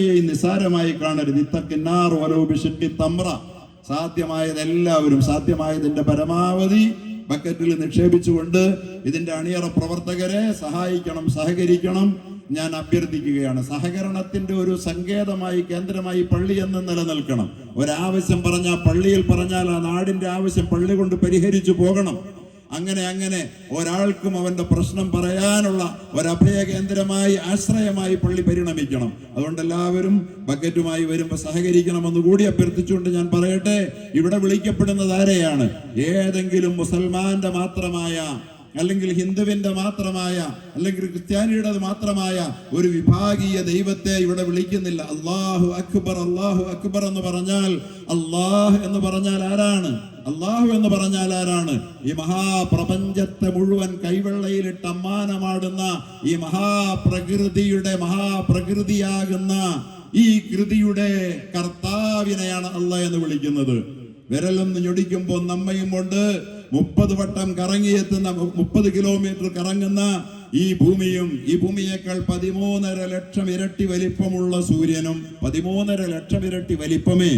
നിസാരമായി കാണരുത്. ഇത്തക്കിന്നാർ വലോപിഷിക്കി തമ്ര. സാധ്യമായത് എല്ലാവരും സാധ്യമായതിന്റെ പരമാവധി ബക്കറ്റിൽ നിക്ഷേപിച്ചുകൊണ്ട് ഇതിന്റെ അണിയറ പ്രവർത്തകരെ സഹായിക്കണം സഹകരിക്കണം. ഞാൻ അഭ്യർത്ഥിക്കുകയാണ് സഹകരണത്തിന്റെ ഒരു സങ്കേതമായി കേന്ദ്രമായി പള്ളി എന്ന് നിലനിൽക്കണം. ഒരാവശ്യം പറഞ്ഞാൽ പള്ളിയിൽ പറഞ്ഞാൽ ആ നാടിന്റെ ആവശ്യം പള്ളി കൊണ്ട് പരിഹരിച്ചു പോകണം. അങ്ങനെ അങ്ങനെ ഒരാൾക്കും അവന്റെ പ്രശ്നം പറയാനുള്ള ഒരഭയ കേന്ദ്രമായി ആശ്രയമായി പള്ളി പരിണമിക്കണം. അതുകൊണ്ട് എല്ലാവരും ബക്കറ്റുമായി വരുമ്പോൾ സഹകരിക്കണമെന്ന് കൂടി അഭ്യർത്ഥിച്ചുകൊണ്ട് ഞാൻ പറയട്ടെ. ഇവിടെ വിളിക്കപ്പെടുന്നത് ആരെയാണ്? ഏതെങ്കിലും മുസൽമാന്റെ മാത്രമായ അല്ലെങ്കിൽ ഹിന്ദുവിന്റെ മാത്രമായ അല്ലെങ്കിൽ ക്രിസ്ത്യാനിയുടെ മാത്രമായ ഒരു വിഭാഗീയ ദൈവത്തെ ഇവിടെ വിളിക്കുന്നില്ല. അള്ളാഹു അക്ബർ അള്ളാഹു അക്ബർ എന്ന് പറഞ്ഞാൽ അള്ളാഹ് എന്ന് പറഞ്ഞാൽ ആരാണ്? അള്ളാഹു എന്ന് പറഞ്ഞാൽ ആരാണ്? ഈ മഹാപ്രപഞ്ചത്തെ മുഴുവൻ കൈവെള്ളയിലിട്ട് അമ്മാനമാടുന്ന ഈ മഹാപ്രകൃതിയുടെ മഹാപ്രകൃതിയാകുന്ന ഈ കൃതിയുടെ കർത്താവിനെയാണ് അള്ളാഹ് എന്ന് വിളിക്കുന്നത്. വിരലൊന്ന് ഞൊടിക്കുമ്പോൾ നമ്മയും കൊണ്ട് മുപ്പത് വട്ടം കറങ്ങിയെത്തുന്ന മുപ്പത് കിലോമീറ്റർ കറങ്ങുന്ന ഈ ഭൂമിയും ഈ ഭൂമിയേക്കാൾ പതിമൂന്നര ലക്ഷം ഇരട്ടി വലിപ്പമുള്ള സൂര്യനും പതിമൂന്നര ലക്ഷം ഇരട്ടി വലിപ്പമേ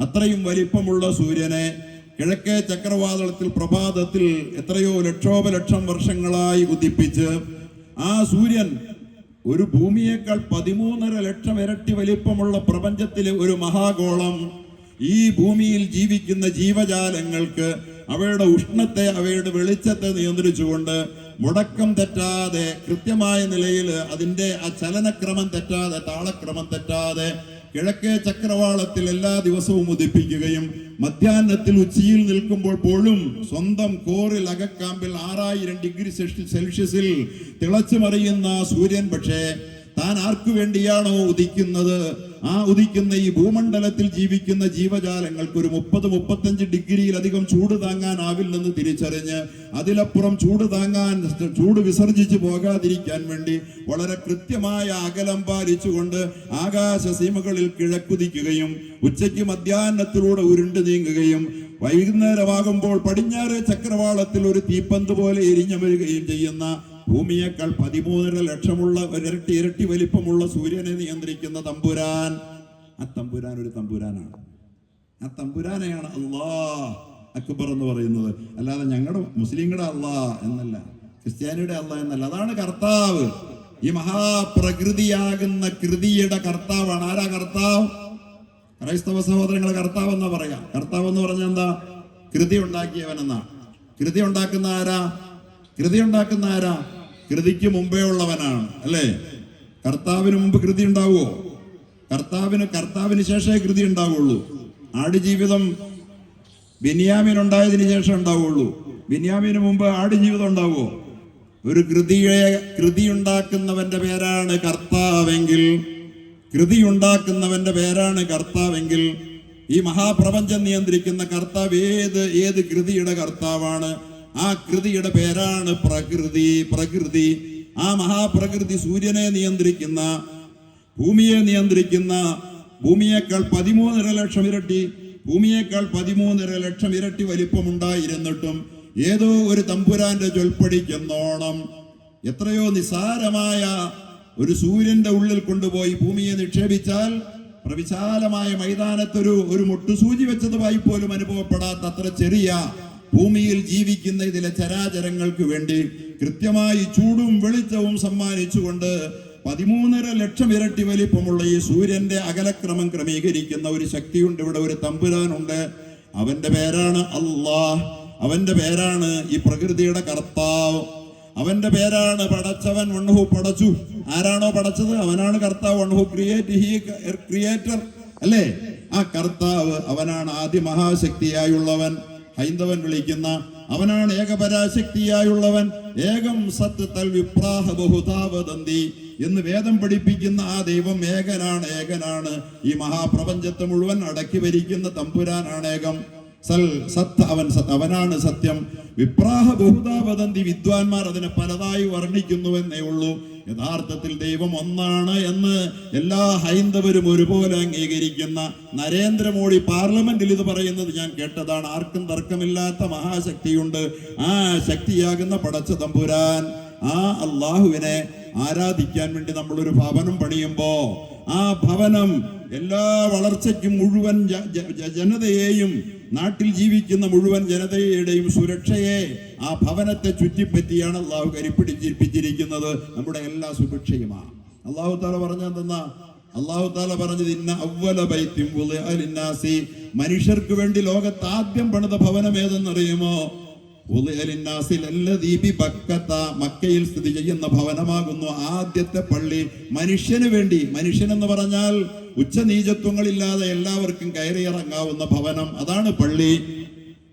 അത്രയും വലിപ്പമുള്ള സൂര്യനെ കിഴക്കേ ചക്രവാതളത്തിൽ പ്രഭാതത്തിൽ എത്രയോ ലക്ഷോപലക്ഷം വർഷങ്ങളായി ഉദിപ്പിച്ച് ആ സൂര്യൻ ഒരു ഭൂമിയേക്കാൾ പതിമൂന്നര ലക്ഷം ഇരട്ടി വലിപ്പമുള്ള പ്രപഞ്ചത്തിലെ ഒരു മഹാഗോളം ഈ ഭൂമിയിൽ ജീവിക്കുന്ന ജീവജാലങ്ങൾക്ക് അവയുടെ ഉഷ്ണത്തെ അവയുടെ വെളിച്ചത്തെ നിയന്ത്രിച്ചുകൊണ്ട് മുടക്കം തെറ്റാതെ കൃത്യമായ നിലയിൽ അതിന്റെ ആ ചലനക്രമം തെറ്റാതെ താളക്രമം തെറ്റാതെ കിഴക്കേ ചക്രവാളത്തിൽ എല്ലാ ദിവസവും ഉദിപ്പിക്കുകയും മധ്യാഹ്നത്തിൽ ഉച്ചയിൽ നിൽക്കുമ്പോൾ പോലും സ്വന്തം കോറിൽ അകക്കാമ്പിൽ ആറായിരം ഡിഗ്രി സെൽഷ്യസിൽ തിളച്ചു മറിയുന്ന സൂര്യൻ പക്ഷേ താൻ ആർക്കു വേണ്ടിയാണോ ഉദിക്കുന്നത്? ആ ഉദിക്കുന്ന ഈ ഭൂമണ്ഡലത്തിൽ ജീവിക്കുന്ന ജീവജാലങ്ങൾക്ക് ഒരു മുപ്പത് മുപ്പത്തഞ്ച് ഡിഗ്രിയിലധികം ചൂട് താങ്ങാനാവില്ലെന്ന് തിരിച്ചറിഞ്ഞ് അതിലപ്പുറം ചൂട് താങ്ങാൻ ചൂട് വിസർജിച്ച് പോകാതിരിക്കാൻ വേണ്ടി വളരെ കൃത്യമായ അകലം പാലിച്ചുകൊണ്ട് ആകാശ സീമകളിൽ കിഴക്കുതിക്കുകയും ഉച്ചയ്ക്ക് മധ്യാഹ്നത്തിലൂടെ ഉരുണ്ടു നീങ്ങുകയും വൈകുന്നേരമാകുമ്പോൾ പടിഞ്ഞാറ് ചക്രവാളത്തിൽ ഒരു തീപ്പന്ത് പോലെ എരിഞ്ഞമരുകയും ചെയ്യുന്ന ഭൂമിയേക്കാൾ പതിമൂന്നര ലക്ഷമുള്ള ഒരിരട്ടി ഇരട്ടി വലിപ്പമുള്ള സൂര്യനെ നിയന്ത്രിക്കുന്ന തമ്പുരാൻ. ആ തമ്പുരാൻ ഒരു തമ്പുരാനാണ്. ആ തമ്പുരാനെയാണ് അള്ളാ അക്ബർ എന്ന് പറയുന്നത്. അല്ലാതെ ഞങ്ങളുടെ മുസ്ലിങ്ങളുടെ അള്ളാ എന്നല്ല ക്രിസ്ത്യാനിയുടെ അള്ളാ എന്നല്ല. അതാണ് കർത്താവ്. ഈ മഹാപ്രകൃതിയാകുന്ന കൃതിയുടെ കർത്താവാണ്. ആരാ കർത്താവ്? ക്രൈസ്തവ സഹോദരങ്ങളെ കർത്താവ് എന്നാ പറയാം. കർത്താവ് എന്ന് പറഞ്ഞാൽ എന്താ? കൃതി ഉണ്ടാക്കിയവൻ എന്നാ. കൃതി ഉണ്ടാക്കുന്ന ആരാ? കൃതി ഉണ്ടാക്കുന്ന ആരാ? കൃതിക്ക് മുമ്പേ ഉള്ളവനാണ് അല്ലേ? കർത്താവിന് മുമ്പ് കൃതി ഉണ്ടാവുമോ? കർത്താവിന് കർത്താവിന് ശേഷമേ കൃതി ഉണ്ടാവുള്ളൂ. ആടുജീവിതം ബിനിയാമിൻ ഉണ്ടായതിന് ശേഷം ഉണ്ടാവുള്ളൂ. ബിനിയാമിന് മുമ്പ് ആടുജീവിതം ഉണ്ടാവുമോ? ഒരു കൃതിയെ കൃതി ഉണ്ടാക്കുന്നവന്റെ പേരാണ് കർത്താവെങ്കിൽ കൃതി ഉണ്ടാക്കുന്നവന്റെ പേരാണ് കർത്താവെങ്കിൽ ഈ മഹാപ്രപഞ്ചം നിയന്ത്രിക്കുന്ന കർത്താവ് ഏത് ഏത് കൃതിയുടെ കർത്താവാണ്? ആ കൃതിയുടെ പേരാണ് പ്രകൃതി പ്രകൃതി. ആ മഹാപ്രകൃതി സൂര്യനെ നിയന്ത്രിക്കുന്ന ഭൂമിയെ നിയന്ത്രിക്കുന്ന ഭൂമിയേക്കാൾ പതിമൂന്നര ലക്ഷം ഇരട്ടി ഭൂമിയേക്കാൾ പതിമൂന്നര ലക്ഷം ഇരട്ടി വലിപ്പമുണ്ടായിരുന്നിട്ടും ഏതോ ഒരു തമ്പുരാന്റെ ചൊൽപ്പടിക്കെന്നോണം. എത്രയോ നിസാരമായ ഒരു സൂര്യന്റെ ഉള്ളിൽ കൊണ്ടുപോയി ഭൂമിയെ നിക്ഷേപിച്ചാൽ പ്രവിശാലമായ മൈതാനത്തൊരു ഒരു മുട്ടുസൂചി വെച്ചതുമായി പോലും അനുഭവപ്പെടാത്ത അത്ര ചെറിയ ഭൂമിയിൽ ജീവിക്കുന്ന ഇതിലെ ചരാചരങ്ങൾക്ക് വേണ്ടി കൃത്യമായി ചൂടും വെളിച്ചവും സമ്മാനിച്ചുകൊണ്ട് പതിമൂന്നര ലക്ഷം ഇരട്ടി വലിപ്പമുള്ള ഈ സൂര്യന്റെ അകലക്രമം ക്രമീകരിക്കുന്ന ഒരു ശക്തിയുണ്ട്. ഇവിടെ ഒരു തമ്പുരാനുണ്ട്. അവന്റെ പേരാണ് അള്ളാഹ് അവന്റെ പേരാണ് ഈ പ്രകൃതിയുടെ കർത്താവ്. അവന്റെ പേരാണ് പടച്ചവൻ വണ്ണഹു പടച്ചു. ആരാണോ പടച്ചത്? അവനാണ് കർത്താവ്. വണ്ണഹു ക്രിയേറ്റ് ഹി ക്രിയേറ്റർ അല്ലേ? ആ കർത്താവ് അവനാണ് ആദ്യ മഹാശക്തിയായുള്ളവൻ. ഹൈന്ദവൻ വിളിക്കുന്ന അവനാണ് ഏകപരാശക്തിയായുള്ളവൻ. ഏകം സത്ത് തൽ വിപ്രാഹ ബഹുതാവദന്തി എന്ന് വേദം പഠിപ്പിക്കുന്ന ആ ദൈവം ഏകനാണ് ഏകനാണ്. ഈ മഹാപ്രപഞ്ചത്തെ മുഴുവൻ അടക്കി ഭരിക്കുന്ന തമ്പുരാനാണ് ഏകം. സൽ സത്ത് അവൻ അവനാണ് സത്യം. വിപ്രാഹ ബഹുതാവദന്തി വിദ്വാൻമാർ അതിനെ പലതായി വർണിക്കുന്നുവെന്നേ ഉള്ളൂ. യഥാർത്ഥത്തിൽ ദൈവം ഒന്നാണ് എന്ന് എല്ലാ ഹൈന്ദവരും ഒരുപോലെ അംഗീകരിക്കുന്ന നരേന്ദ്രമോദി പാർലമെന്റിൽ ഇത് പറയുന്നത് ഞാൻ കേട്ടതാണ്. ആർക്കും തർക്കമില്ലാത്ത മഹാശക്തിയുണ്ട്. ആ ശക്തിയാകുന്ന പടച്ച തമ്പുരാൻ. ആ അള്ളാഹുവിനെ ആരാധിക്കാൻ വേണ്ടി നമ്മളൊരു ഭവനം പണിയുമ്പോ ആ ഭവനം എല്ലാ വളർച്ചയ്ക്കും മുഴുവൻ ജനതയെയും നാട്ടിൽ ജീവിക്കുന്ന മുഴുവൻ ജനതയുടെയും സുരക്ഷയെ ആ ഭവനത്തെ ചുറ്റിപ്പറ്റിയാണ് അള്ളാഹു കരിപ്പിടിച്ചിരിപ്പിച്ചിരിക്കുന്നത്. നമ്മുടെ എല്ലാ സുരക്ഷയുമാണ് അള്ളാഹു താല പറഞ്ഞെന്തെന്നാ അള്ളാഹു താല പറഞ്ഞത് ഇന്ന അവല ബൈത്യം മനുഷ്യർക്ക് വേണ്ടി ലോകത്ത് ആദ്യം പണിത ഭവനം ഏതെന്നറിയുമോ? മക്കയിൽ സ്ഥിതി ചെയ്യുന്ന ഭവനമാകുന്നു ആദ്യത്തെ പള്ളി. മനുഷ്യന് വേണ്ടി മനുഷ്യൻ എന്ന് പറഞ്ഞാൽ ഉച്ചനീചത്വങ്ങളില്ലാതെ എല്ലാവർക്കും കയറിയിറങ്ങാവുന്ന ഭവനം. അതാണ് പള്ളി.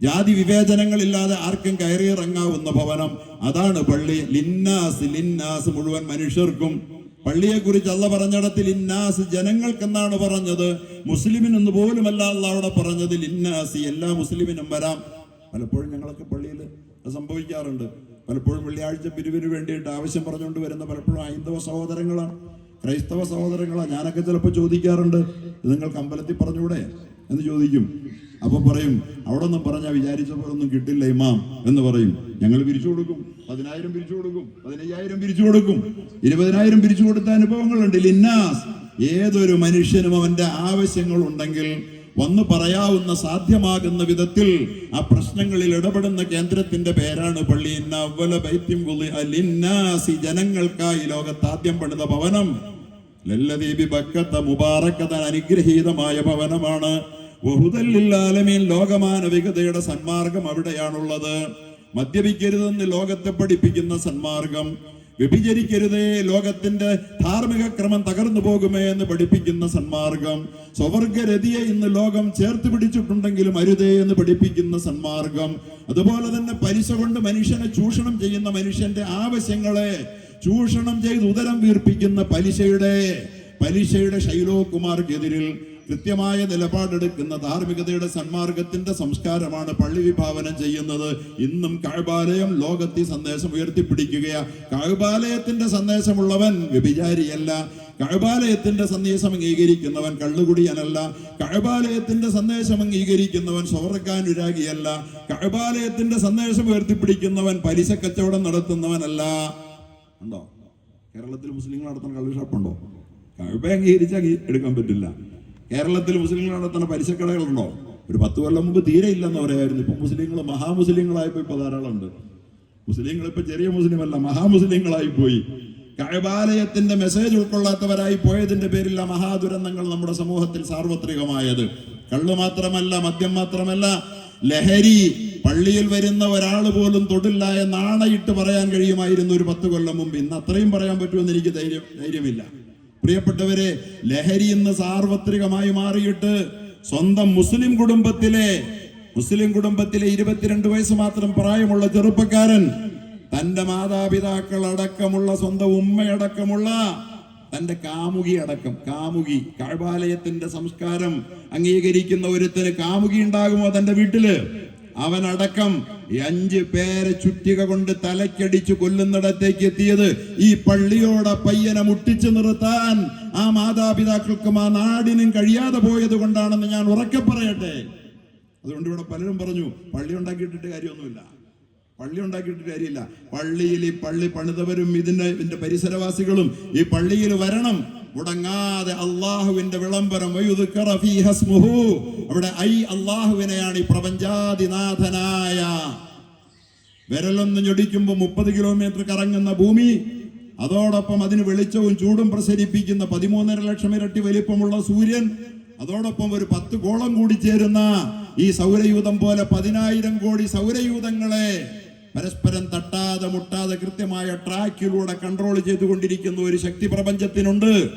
ജാതി വിവേചനങ്ങളില്ലാതെ ആർക്കും കയറിയിറങ്ങാവുന്ന ഭവനം. അതാണ് പള്ളി. ലിന്നാസ് ലിന്നാസ് മുഴുവൻ മനുഷ്യർക്കും. പള്ളിയെ കുറിച്ച് അല്ല പറഞ്ഞിടത്തിൽ ഇന്നാസ് ജനങ്ങൾക്കെന്നാണ് പറഞ്ഞത്. മുസ്ലിമിനെന്ന് പോലുമല്ല അല്ല അവിടെ പറഞ്ഞത്. ലിന്നാസി എല്ലാ മുസ്ലിമിനും വരാം. പലപ്പോഴും ഞങ്ങളൊക്കെ പള്ളിയിൽ സംഭവിക്കാറുണ്ട്. പലപ്പോഴും വെള്ളിയാഴ്ച പിരിവിന് വേണ്ടിയിട്ട് ആവശ്യം പറഞ്ഞുകൊണ്ട് വരുന്ന പലപ്പോഴും ഹൈന്ദവ സഹോദരങ്ങളാണ്. ക്രൈസ്തവ സഹോദരങ്ങളെ ഞാനൊക്കെ ചിലപ്പോൾ ചോദിക്കാറുണ്ട് നിങ്ങൾക്ക് അമ്പലത്തിൽ പറഞ്ഞൂടെ എന്ന് ചോദിക്കും. അപ്പൊ പറയും അവിടെ ഒന്നും പറഞ്ഞാൽ വിചാരിച്ച കിട്ടില്ല ഇമാം എന്ന് പറയും. ഞങ്ങൾ പിരിച്ചു കൊടുക്കും പതിനായിരം പിരിച്ചു കൊടുക്കും പതിനയ്യായിരം പിരിച്ചു കൊടുക്കും ഇരുപതിനായിരം പിരിച്ചു കൊടുത്ത അനുഭവങ്ങളുണ്ട്. ലിന്നാസ് ഏതൊരു മനുഷ്യനും അവന്റെ ആവശ്യങ്ങൾ ഉണ്ടെങ്കിൽ വന്ന് പറയാവുന്ന സാധ്യമാകുന്ന വിധത്തിൽ ആ പ്രശ്നങ്ങളിൽ ഇടപെടുന്ന കേന്ദ്രത്തിന്റെ പേരാണ് പള്ളി. ജനങ്ങൾക്കായി ലോകത്താദ്യം പണിത ഭവനം. ലല്ലദീബി ബക്കത്ത മുബാറക്കത അനുഗ്രഹീതമായ ഭവനമാണ്. ബഹുദല്ലില്ലാലമീൻ ലോകമാനവികതയുടെ സന്മാർഗം അവിടെയാണുള്ളത്. മദ്യപിക്കരുതെന്ന് ലോകത്തെ പഠിപ്പിക്കുന്ന സന്മാർഗം. വ്യഭിചരിക്കരുതേ ലോകത്തിന്റെ ധാർമ്മിക ക്രമം തകർന്നു പോകുമേ എന്ന് പഠിപ്പിക്കുന്ന സന്മാർഗം. സ്വവർഗരതിയെ ഇന്ന് ലോകം ചേർത്ത് പിടിച്ചിട്ടുണ്ടെങ്കിലും അരുതേ എന്ന് പഠിപ്പിക്കുന്ന സന്മാർഗം. അതുപോലെ തന്നെ പലിശ കൊണ്ട് മനുഷ്യനെ ചൂഷണം ചെയ്യുന്ന മനുഷ്യന്റെ ആവശ്യങ്ങളെ ചൂഷണം ചെയ്ത് ഉദരം വീർപ്പിക്കുന്ന പലിശയുടെ പലിശയുടെ ശൈലോകുമാർക്കെതിരിൽ കൃത്യമായ നിലപാടെടുക്കുന്ന ധാർമ്മികതയുടെ സന്മാർഗത്തിന്റെ സംസ്കാരമാണ് പള്ളി വിഭാവനം ചെയ്യുന്നത്. ഇന്നും കഴബാലയം ലോകത്തി സന്ദേശം ഉയർത്തിപ്പിടിക്കുകയാ. കഴബാലയത്തിന്റെ സന്ദേശമുള്ളവൻ വ്യഭിചാരിയല്ല. കഴബാലയത്തിന്റെ സന്ദേശം അംഗീകരിക്കുന്നവൻ കള്ളുകുടിയനല്ല. കഴബാലയത്തിന്റെ സന്ദേശം അംഗീകരിക്കുന്നവൻ സ്വർഗാനുരാഗിയല്ല. കഴബാലയത്തിന്റെ സന്ദേശം ഉയർത്തിപ്പിടിക്കുന്നവൻ പലിശ കച്ചവടം നടത്തുന്നവനല്ല. ഉണ്ടോ? കേരളത്തിൽ മുസ്ലിങ്ങൾ നടത്തുന്ന കള്ള് ഷാപ്പുണ്ടോ കഴബ അംഗീകരിച്ചാൽ എടുക്കാൻ പറ്റില്ല. കേരളത്തിൽ മുസ്ലിങ്ങൾ നടത്തുന്ന പലിശക്കടകളുണ്ടോ? ഒരു പത്ത് കൊല്ലം മുമ്പ് തീരെ ഇല്ലെന്ന് പറയായിരുന്നു ഇപ്പൊ മുസ്ലിങ്ങൾ മഹാമുസ്ലിങ്ങളായപ്പോ ഇപ്പൊ ധാരാളം ഉണ്ട് മുസ്ലിങ്ങൾ ഇപ്പൊ ചെറിയ മുസ്ലിം അല്ല മഹാമുസ്ലിങ്ങളായി പോയി കഴബാലയത്തിന്റെ മെസ്സേജ് ഉൾക്കൊള്ളാത്തവരായി പോയതിന്റെ പേരിൽ ആ മഹാദുരന്തങ്ങൾ നമ്മുടെ സമൂഹത്തിൽ സാർവത്രികമായത്. കള്ളു മാത്രമല്ല മദ്യം മാത്രമല്ല ലഹരി പള്ളിയിൽ വരുന്ന ഒരാൾ പോലും തൊടില്ല എന്ന് ആണയിട്ട് പറയാൻ കഴിയുമായിരുന്നു ഒരു പത്ത് കൊല്ലം മുമ്പ്. ഇന്ന് അത്രയും പറയാൻ പറ്റുമെന്ന് എനിക്ക് ധൈര്യം ധൈര്യമില്ല. പ്രിയപ്പെട്ടവരെ ലഹരി ഇന്ന് സാർവത്രികമായി മാറിയിട്ട് സ്വന്തം മുസ്ലിം കുടുംബത്തിലെ മുസ്ലിം കുടുംബത്തിലെ ഇരുപത്തിരണ്ട് വയസ്സ് മാത്രം പ്രായമുള്ള ചെറുപ്പക്കാരൻ തന്റെ മാതാപിതാക്കൾ അടക്കമുള്ള സ്വന്തം ഉമ്മയടക്കമുള്ള തന്റെ കാമുകി അടക്കം കാമുകി കാഴ്വാലയത്തിന്റെ സംസ്കാരം അംഗീകരിക്കുന്ന ഒരുത്തിന് കാമുകി ഉണ്ടാകുമോ തന്റെ വീട്ടിൽ? അവനടക്കം അഞ്ചു പേരെ ചുറ്റിക കൊണ്ട് തലക്കടിച്ചു കൊല്ലുന്നിടത്തേക്ക് എത്തിയത് ഈ പള്ളിയോടെ പയ്യനെ മുട്ടിച്ചു നിർത്താൻ ആ മാതാപിതാക്കൾക്കും ആ നാടിനും കഴിയാതെ പോയത് കൊണ്ടാണെന്ന് ഞാൻ ഉറക്കെ പറയട്ടെ. അതുകൊണ്ട് ഇവിടെ പലരും പറഞ്ഞു പള്ളി ഉണ്ടാക്കിയിട്ടിട്ട് കാര്യമൊന്നുമില്ല. പള്ളി ഉണ്ടാക്കിയിട്ട് കാര്യമില്ല. പള്ളിയിൽ ഈ പള്ളി പണിതവരും ഇതിന്റെ ഇതിന്റെ പരിസരവാസികളും ഈ പള്ളിയിൽ വരണം. മുടങ്ങാതെ അള്ളാഹുവിന്റെ വിളംബരം. അവിടെ ഐ അള്ളാഹുവിനെയാണ് ഈ പ്രപഞ്ചാതിനാഥനായ വിരലൊന്ന് ഞൊടിക്കുമ്പോൾ മുപ്പത് കിലോമീറ്റർ കറങ്ങുന്ന ഭൂമി അതോടൊപ്പം അതിന് വെളിച്ചവും ചൂടും പ്രസരിപ്പിക്കുന്ന പതിമൂന്നര ലക്ഷം ഇരട്ടി വലിപ്പമുള്ള സൂര്യൻ അതോടൊപ്പം ഒരു പത്ത് കോളം കൂടി ചേരുന്ന ഈ സൗരയൂഥം പോലെ പതിനായിരം കോടി സൗരയൂഥങ്ങളെ പരസ്പരം തട്ടാതെ മുട്ടാതെ കൃത്യമായ ട്രാക്കിലൂടെ കൺട്രോൾ ചെയ്തുകൊണ്ടിരിക്കുന്ന ഒരു ശക്തി പ്രപഞ്ചത്തിനുണ്ട്.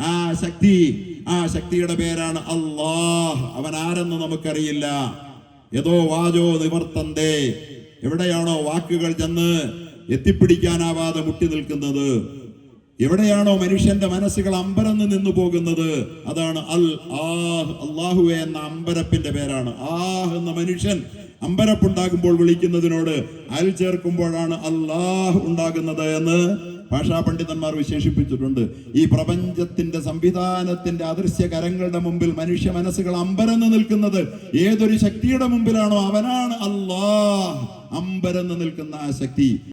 ആ ശക്തി ആ ശക്തിയുടെ പേരാണ് അള്ളാഹ് അവൻ ആരെന്ന് നമുക്കറിയില്ല. ഏതോ വാചോ നിവർത്തന്തേ. എവിടെയാണോ വാക്കുകൾ ചെന്ന് എത്തിപ്പിടിക്കാനാവാതെ മുട്ടി നിൽക്കുന്നത്. എവിടെയാണോ മനുഷ്യന്റെ മനസ്സുകൾ അമ്പരന്ന് നിന്നു പോകുന്നത്. അതാണ് അൽ ആഹ്. അള്ളാഹു എന്ന അമ്പരപ്പിന്റെ പേരാണ്. ആഹ് എന്ന മനുഷ്യൻ അമ്പരപ്പുണ്ടാകുമ്പോൾ വിളിക്കുന്നതിനോട് അൽ ചേർക്കുമ്പോഴാണ് അള്ളാഹ് ഉണ്ടാകുന്നത് എന്ന് ഭാഷാ പണ്ഡിതന്മാർ വിശേഷിപ്പിച്ചിട്ടുണ്ട്. ഈ പ്രപഞ്ചത്തിന്റെ സംവിധാനത്തിന്റെ അദൃശ്യ കരങ്ങളുടെ മുമ്പിൽ മനുഷ്യ മനസ്സുകൾ അമ്പരന്ന് നിൽക്കുന്നത് ഏതൊരു ശക്തിയുടെ മുമ്പിലാണോ അവനാണ് അള്ളാഹ് അമ്പരന്ന് നിൽക്കുന്ന ആ ശക്തി